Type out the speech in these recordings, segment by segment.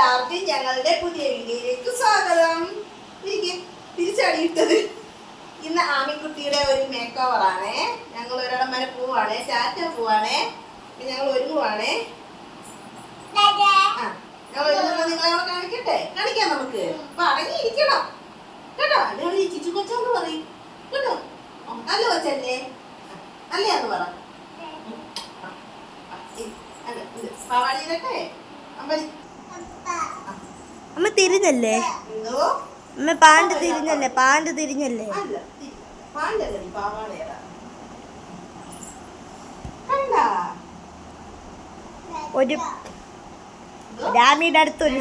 എല്ലാവർക്കും ഞങ്ങളുടെ പുതിയ വീഡിയോയിലേക്ക് സ്വാഗതം. തിരിച്ചടിയിട്ടത് ഇന്ന് ആമിക്കുട്ടിയുടെ ഒരു മേക്ക് ഓവർ ആണേ. ഞങ്ങൾ ഒരിടം വരെ പോവാണേ. ടാറ്റ പോവാണേ. ഞങ്ങൾ ഒരുങ്ങുവാണേ നിങ്ങളെ കൂടെ കാണിക്കട്ടെ? കാണിക്കാം നമുക്ക്. അപ്പൊ അടങ്ങിയിരിക്കണം. കേട്ടോ? ഈ ചിച്ചു കൊച്ചാന്ന് പറയും കേട്ടോ ആ, നല്ല കൊച്ചല്ലേ ആ, നല്ലയാന്ന് പറ ഉം. ആ, ആ, ഇ- അല്ല, ഇത് പാവാടിയിലൊക്കെ അമ്പലി അമ്മ തിരിഞ്ഞല്ലേ? അമ്മ പാണ്ട് തിരിഞ്ഞല്ലേ? പാണ്ട് തിരിഞ്ഞല്ലേ? ഒരു? രാമിയുടെ അടുത്ത് ഒരു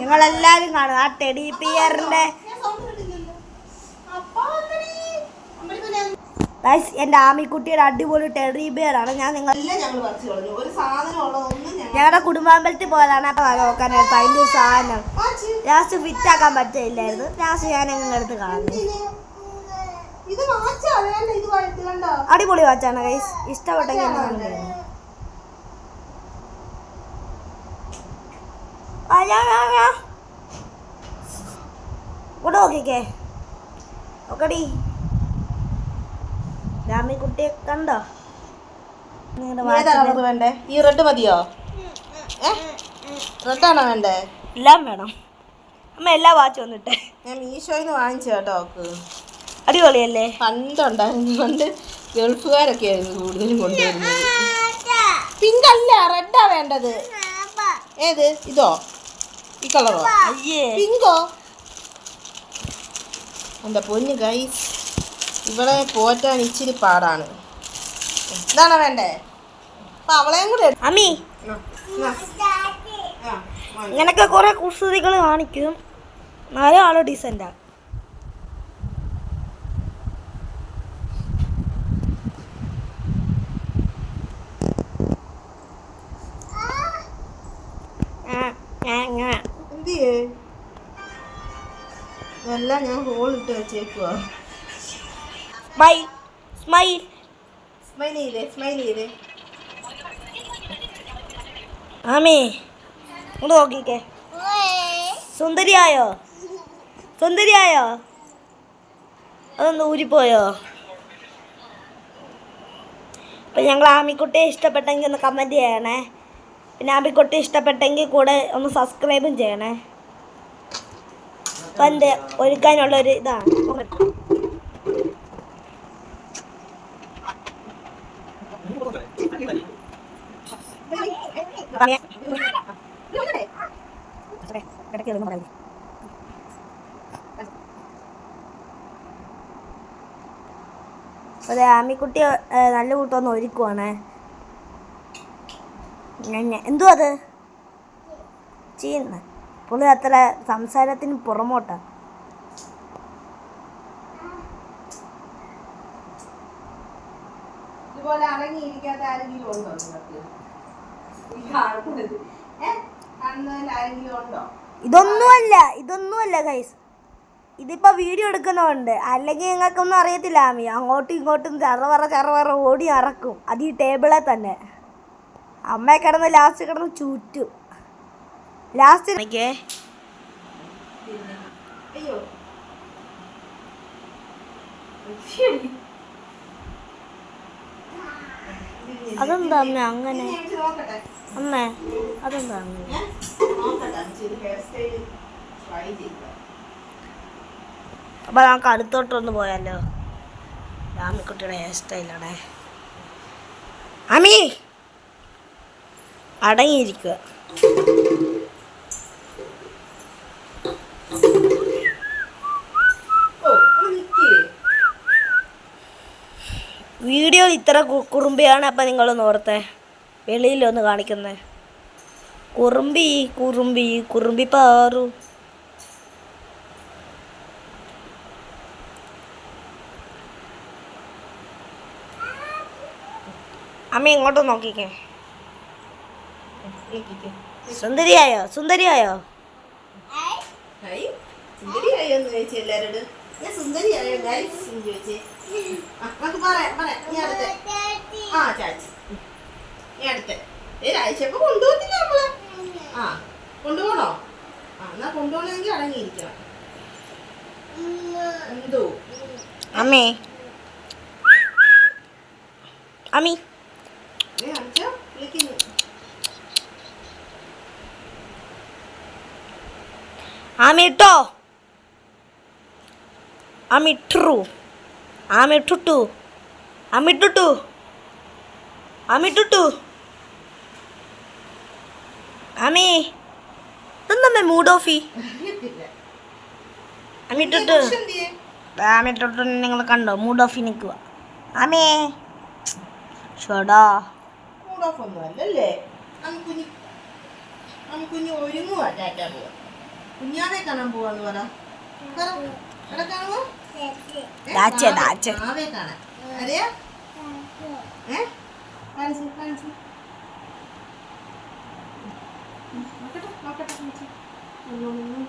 നിങ്ങളെല്ലാരും കാണും. ആ ടെഡി പിയറിന്റെ ഞാൻ സൗണ്ട് കേട്ടില്ലല്ലോ അപ്പൊ വന്നെടി. അമ്പലി പിന്നെ ഗൈസ് എന്റെ ആമിക്കുട്ടിയുടെ അടിപൊളി ടെറി ബിയർ ആണ്. ഞാൻ നിങ്ങൾ ഞങ്ങൾ ഞങ്ങൾ ഞങ്ങളുടെ കുടുംബാമ്പലത്തിൽ പോയതാണ്. അപ്പൊ നോക്കാനായിട്ട് അതിന്റെ ഒരു സാധനം ലാസ്റ്റ് ഫിറ്റ് ആക്കാൻ പറ്റില്ലായിരുന്നു. ലാസ്റ്റ് ഞാൻ എങ്ങനെ എടുത്ത് കാണുന്നു. അടിപൊളി വാച്ചാണ് ഗൈസ് ഇഷ്ടപ്പെട്ടെങ്കിൽ. ഇവിടെ നോക്കിക്കേ. നോക്കടി. രാമിക്കുട്ടിയെ കണ്ടോ? നിങ്ങളുടെ ഏതാ വാച്ചിന് കളർ വേണ്ടേ? ഈ റെഡ് മതിയോ? റെഡാണോ വേണ്ടേ? എല്ലാം വേണം. അമ്മ എല്ലാ വാച്ച് വന്നിട്ടെ. ഞാൻ മീഷോയിന്ന് വാങ്ങിച്ചു കേട്ടോ അവക്ക് അടിപൊളിയല്ലേ? പണ്ടുണ്ടായിരുന്നു. പണ്ട് ഗൾഫുകാരൊക്കെ ആയിരുന്നു കൂടുതലും കൊണ്ടുവരുന്നത്. പിങ്ക് അല്ല റെഡാ വേണ്ടത്. ഏത്? ഇതോ? ഈ കളറോ? അയ്യേ. പിങ്കോ എന്താ പൊന്ന് ഗൈസ് ഇവിടെ പോറ്റാൻ ഇച്ചിരി പാടാണ്. ഇതാണോ വേണ്ടേ? അപ്പൊ അവളെയും കൂടെ അമ്മി ഇങ്ങനൊക്കെ കുറെ കുസൃതികൾ കാണിക്കും. നാലും ആൾ ഡീസന്റാ എന്തിയേ? ഇതെല്ലാം ഞാൻ ഹോൾ ഇട്ട് വെച്ചേക്കുവാ. സ്മൈൽ സ്മൈൽ സ്മൈൽ ചെയ്തേ സ്മൈൽ ചെയ്തേ. ആമേ ഒന്ന് നോക്കിക്കേ. സുന്ദരിയായോ? സുന്ദരിയായോ? അതൊന്ന് ഊരിപ്പോയോ? അപ്പം ഞങ്ങൾ ആമിക്കുട്ടിയെ ഇഷ്ടപ്പെട്ടെങ്കിൽ ഒന്ന് കമന്റ് ചെയ്യണേ. പിന്നെ ആമിക്കുട്ടി ഇഷ്ടപ്പെട്ടെങ്കിൽ കൂടെ ഒന്ന് സബ്സ്ക്രൈബും ചെയ്യണേ. അപ്പം എന്റെ ഒരുക്കാനുള്ളൊരു ഇതാണ്. അതെ ആമിക്കുട്ടി കുട്ടി നല്ല കൂട്ടമൊന്ന് ഒരുക്കുവാണേ. എന്തു അത് ചെയ്യുന്ന പുള്ളി അത്ര സംസാരത്തിന് പുറമോട്ടാ. ഇതുപോലെ അടങ്ങിയിരിക്കാത്ത ആരെങ്കിലും ഉണ്ടോ നിങ്ങൾക്ക് കാണുന്നത് ഇതൊന്നുമല്ല ഇതൊന്നുമല്ല ഗൈസ് ഇതിപ്പോ വീഡിയോ എടുക്കുന്നതുകൊണ്ട് അല്ലെങ്കിൽ നിങ്ങൾക്കൊന്നും അറിയത്തില്ല ആമി. അങ്ങോട്ടും ഇങ്ങോട്ടും ചറവറ ചറവറ ഓടി അറക്കും. അത് ഈ ടേബിളെ തന്നെ. അമ്മയെ കിടന്ന് ലാസ്റ്റ് കിടന്ന് ചുറ്റും. ലാസ്റ്റ് പിന്നെ. അയ്യോ. അതെന്താ അമ്മ അങ്ങനെ? അമ്മ അതെന്താ അങ്ങനെ? അപ്പൊ നമുക്ക് അടുത്തോട്ടൊന്ന് പോയാലോ? രാമിക്കുട്ടിയുടെ ഹെയർ സ്റ്റൈലാണേ അമി! അടങ്ങിയിരിക്കുക വീഡിയോ ഇത്ര കുറുമ്പിയാണ് അപ്പം നിങ്ങളൊന്ന് ഓർത്തെ. വെളിയിലൊന്ന് കാണിക്കുന്നേ. കുറുമ്പി കുറുമ്പി കുറുമ്പി പാറു അമ്മ ഇങ്ങോട്ട് നോക്കിക്കേ. സുന്ദരിയായോ? സുന്ദരിയായോ? സുന്ദരിയായോ എന്ന് ചോദിച്ചു എല്ലാരോടും? ഞാൻ സുന്ദരിയായോ? ചോദിച്ചേ. നമുക്ക് പറയാം പറയാം. നീ അടുത്ത്. ആ ചാച്ചി. നീ അടുത്ത്. ഒരാഴ്ചയൊക്കെ കൊണ്ടുപോകത്തില്ല നമ്മൾ? ആ കൊണ്ടുപോകണോ? ആ എന്നാ കൊണ്ടുപോകണമെങ്കിൽ അടങ്ങിയിരിക്കണം. എന്തോ? അമ്മേ. അമ്മി. ഏ അച്ഛാ വിളിക്കുന്നു ആമി ഇട്ടോ ആമി ഇട്ടു ആമി ഇട്ടുട്ടു. ആമി ഇട്ടുട്ടു. ആമി. ഇട്ടുട്ടു ആമി ഇതെന്തമ്മേ മൂഡ് ഓഫി? അറിയത്തില്ല ആമി ഇട്ടുട്ടു. പുരുഷൻ എന്തിയെ? ആമി ഇട്ടുട്ടു നിങ്ങൾ കണ്ടോ മൂഡ് ഓഫി നിൽക്കുക. ആമേ. ഷോടാ. മൂഡ് ഓഫ് ഒന്നും അല്ലല്ലേ? അമ്മുക്കുഞ്ഞ് ഒരുങ്ങുവാ ടാറ്റ പോവാ കുഞ്ഞാനെ കാണാൻ പോവാന്ന് പറ. കാണുമോ? ദാച്ചെ, കാവേ- ജനിച്ചപ്പം അറിയാ? കാണിച്ചു കാണിച്ചു നോക്കട്ടെ നോക്കട്ടെ കാണിച്ചു ഒന്നൊന്നും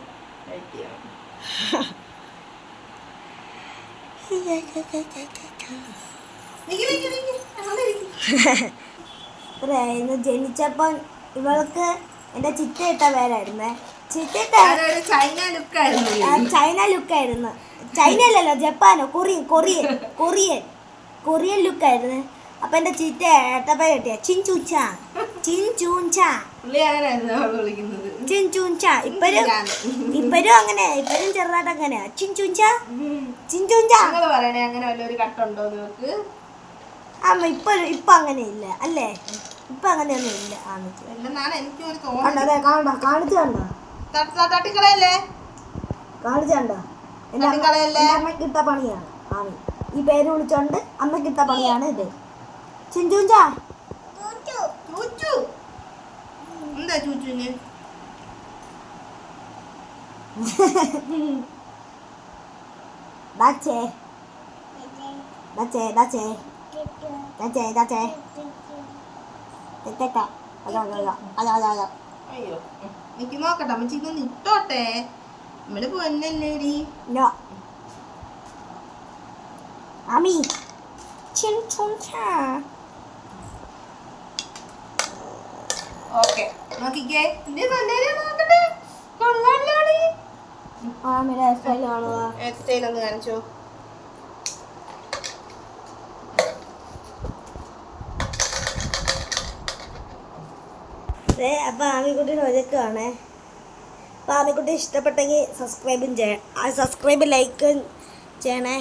ജനിച്ചപ്പോൾ ഇവൾക്ക് എന്റെ ചിറ്റ ഇട്ട പേരായിരുന്നേ ചൈന ലുക്കായിരുന്നു ആ, ചൈന ലുക്കായിരുന്നു ചൈന അല്ലല്ലോ ജപ്പാനോ കൊറിയൻ കൊറിയൻ കൊറിയൻ കൊറിയൻ ലുക്കായിരുന്നു അപ്പൊ എന്റെ ചിറ്റ ഏട്ടപ്പ കിട്ടിയ? ചിൻചൂച്ച ചിൻചൂഞ്ച ചിൻചൂഞ്ച ഇപ്പഴും ഇപ്പഴും അങ്ങനെ ഇപ്പഴും ചെറുതായിട്ട് അങ്ങനെയാ. ചിൻചൂഞ്ച ചിൻചൂഞ്ച അമ്മ ഇപ്പൊ ഇപ്പൊ അങ്ങനെ ഇല്ല അല്ലേ? ഇപ്പൊ അങ്ങനെയൊന്നും ഇല്ല. കണ്ടോ കാണണ്ട കാണിച്ചു കണ്ടോ? തട്ടിക്കളയല്ലേ? കാണിച്ചു കണ്ടോ എന്റെ അമ്മ തട്ടിക്കളയല്ലേ? അമ്മയ്ക്ക് ഇട്ട പണിയാണ്. ആമി ഈ പേര് വിളിച്ചോണ്ട് അമ്മയ്ക്ക് ഇട്ട പണിയാണ് ഇത്. ചിഞ്ചുഞ്ചാ ചൂച്ചു എന്താ അതാ അതാ. അയ്യോ. എനിക്ക് നോക്കട്ടെ അമ്മച്ചി ഇതൊന്ന് ഇട്ടോട്ടെ? നമ്മൾ പൊന്നല്ലേടി ചിൻചുഞ്ചാ ഓക്കെ നോക്കിക്കേ. ഇത് നല്ലൊരു നോക്കട്ടെ? കൊള്ളാലോടി. ആമിയുടെ സ്റ്റൈൽ കാണുക സ്റ്റൈൽ ഒന്ന് കാണിച്ചോ. ദേ, അപ്പോൾ ആമിക്കുട്ടിയുടെ ഒഴുക്കാണേ അപ്പോൾ ആമിക്കുട്ടി ഇഷ്ടപ്പെട്ടെങ്കിൽ സബ്സ്ക്രൈബും ചെയ്യ സബ്സ്ക്രൈബ് ലൈക്ക് ചെയ്യണേ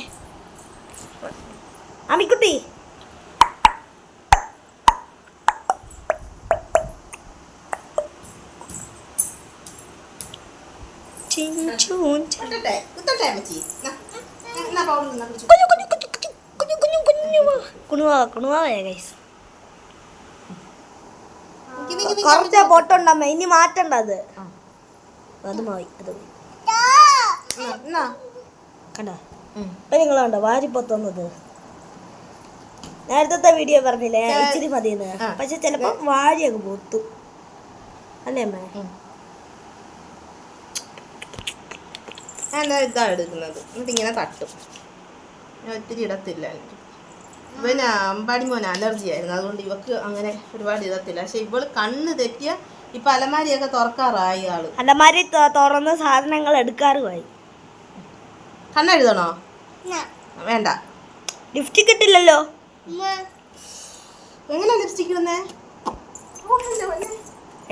ആമിക്കുട്ടി കുണുവാ കുണുവാ കുണുവാ അമ്മച്ചി നാ, എന്നാ പൗഡർ നിന്നാ കുടിച്ചു കുഞ്ഞു, കുഞ്ഞു, കുഞ്ഞു, കുഞ്ഞു, കുഞ്ഞു, കുഞ്ഞു, കുഞ്ഞു. കുണുവാ കുണുവാവേ ഗൈസ് നിക്ക് നിക്ക് നിക്ക് കുറച്ച് പൊട്ടുണ്ടമ്മ ഇനി മാറ്റണ്ട അത്. അത് മതി അത് കണ്ടോ. ഇപ്പൊ നിങ്ങൾ കണ്ടോ? വാരിപ്പൊത്തുന്നത്. നേരത്തെ വീഡിയോ പറഞ്ഞില്ലേ? ഇച്ചിരി മതിയെന്ന്. പക്ഷെ ചിലപ്പോ വാരിയൊക്കെ പൊത്തു. അല്ലേ അമ്മേ. ഞാൻ എന്നാ ഇതാ എടുക്കുന്നത്? എന്നിട്ട് ഇങ്ങനെ തട്ടും. ഞാൻ ഒത്തിരി ഇടത്തില്ല എനിക്ക്. ഇവന് അമ്പാടി മോൻ അലർജി ആയിരുന്നു. അതുകൊണ്ട് ഇവക്ക് അങ്ങനെ ഒരുപാട് ഇതത്തില്ല പക്ഷെ ഇവൾ കണ്ണ് തെറ്റിയ ഇപ്പൊ അലമാരിയൊക്കെ തുറക്കാറായി ആൾ. അലമാരി തുറന്ന് സാധനങ്ങൾ എടുക്കാറുമായി. കണ്ണെഴുതണോ? വേണ്ട. ലിപ്സ്റ്റിക് കിട്ടില്ലല്ലോ എങ്ങനെ ലിപ്സ്റ്റിക് ഇടുന്നേ?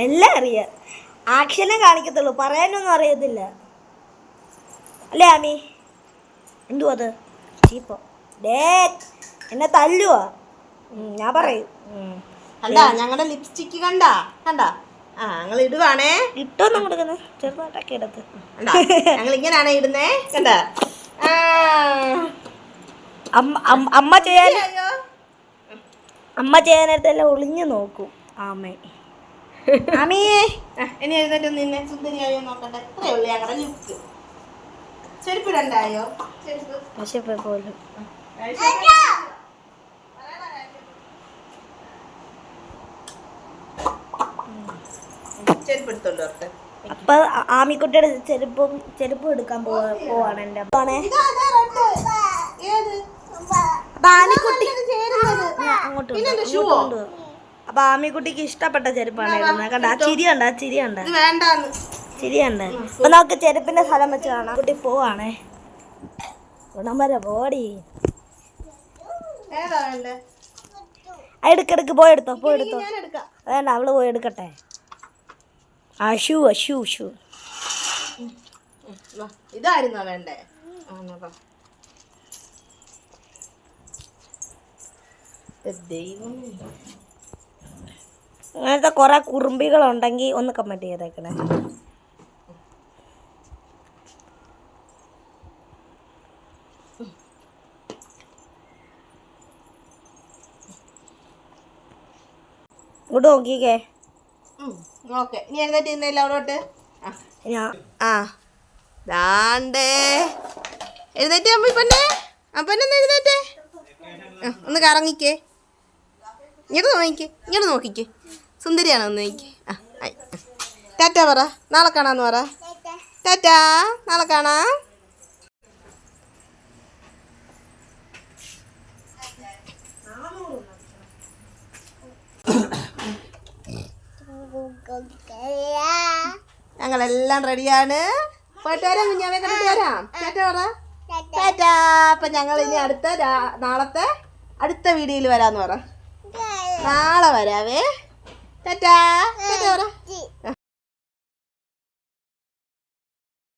എല്ലാം അറിയാം. ആക്ഷനെ കാണിക്കത്തുള്ളൂ. പറയാനൊന്നും അറിയത്തില്ല. അല്ലേ ആമി? എന്തുവാ അത്? ചീപ്പോ. ഡേ എന്നെ തല്ലുവാ. ഞാൻ പറയും. കണ്ടാ ഞങ്ങളുടെ ലിപ്സ്റ്റിക്ക് കണ്ടാ? കണ്ടാ? ആ ഞങ്ങൾ ഇടുവാണേ. ഇട്ടൊന്നും കൊടുക്കുന്നത് ചെറുതായിട്ടൊക്കെ ഇടത്ത്. കണ്ടാ? ഞങ്ങൾ ഇങ്ങനെയാണേ ഇടുന്നേ. കണ്ടാ? അമ്മ അമ്മ- അമ്മ ചെയ്യാൻ അമ്മ ചെയ്യാൻ നേരത്തെല്ലാം ഒളിഞ്ഞു നോക്കും. ആമേ. ആമിയേ ഇനി എഴുന്നേറ്റ് നിന്നെ സുന്ദരിയായോ നോക്കട്ടെ. ഇത്രയേ ഉള്ളൂ ഞങ്ങളുടെ ലുക്ക് ചെരുപ്പിടണ്ടായോ ചെരുപ്പ്. പക്ഷെ പോലും. ചെരുപ്പ് എടുത്തോണ്ട് വരട്ടെ അപ്പൊ ആമിക്കുട്ടിയുടെ ചെരുപ്പും ചെരുപ്പും എടുക്കാൻ പോവാ പോവാണ് എന്റെ അപ്പാണേ അങ്ങോട്ട്. അപ്പൊ ആമിക്കുട്ടിക്ക് ഇഷ്ടപ്പെട്ട ചെരുപ്പാണ് ഇടുന്നത്. കണ്ട ആ ചിരി കണ്ട ആ ചിരി കണ്ട? ഇത് വേണ്ടാന്ന്. ചിരി കണ്ട അപ്പൊ നമുക്ക് ചെരുപ്പിന്റെ സ്ഥലം വെച്ച് കാണാം. കുട്ടി പോവാണേ. ഗുണം വരെ പോടി. ഏതാ പോയെടുത്തോ വേണ്ട അവൾ പോയെടുക്കട്ടെ പോയി എടുത്തോ പോയി എടുത്തോ ഞാൻ എടുക്കാം വേണ്ട അവൾ പോയി അശു അശു വാ, ഇതായിരുന്നോ വേണ്ടേ അങ്ങനത്തെ കുറെ കുറുമ്പികളുണ്ടെങ്കിൽ ഒന്ന് കമന്റ് ചെയ്തേക്കണേ ഇങ്ങോട്ട് നോക്കിക്കേ ഓക്കെ. ഇനി എഴുന്നേറ്റ് ഇന്നല്ല അവിടോട്ട് ആ. ഞാൻ ആ. ദാണ്ടേ. എഴുന്നേറ്റ് അമ്മ പെണ്ണേ അപ്പന്നെ എഴുന്നേറ്റേ. ആ, ഒന്ന് കറങ്ങിക്കേ. ഇങ്ങോട്ട് നോക്കിക്കേ ഇങ്ങോട്ട് നോക്കിക്കേ. സുന്ദരിയാണോ ഒന്ന് നോക്കി ആ. ടാറ്റ പറ. നാളെ കാണാന്ന് പറ. ടാറ്റാ നാളെ കാണാം. ഞങ്ങളെല്ലാം റെഡിയാണ് പോയിട്ട് വരാം കുഞ്ഞാവെ കണ്ടിട്ട് വരാം. പറ. ടാറ്റ അപ്പൊ ഞങ്ങൾ ഇനി അടുത്ത നാളത്തെ അടുത്ത വീഡിയോയിൽ വരാന്ന് പറ. നാളെ വരാവേ. ചേട്ടാ ചേട്ടാ പറ.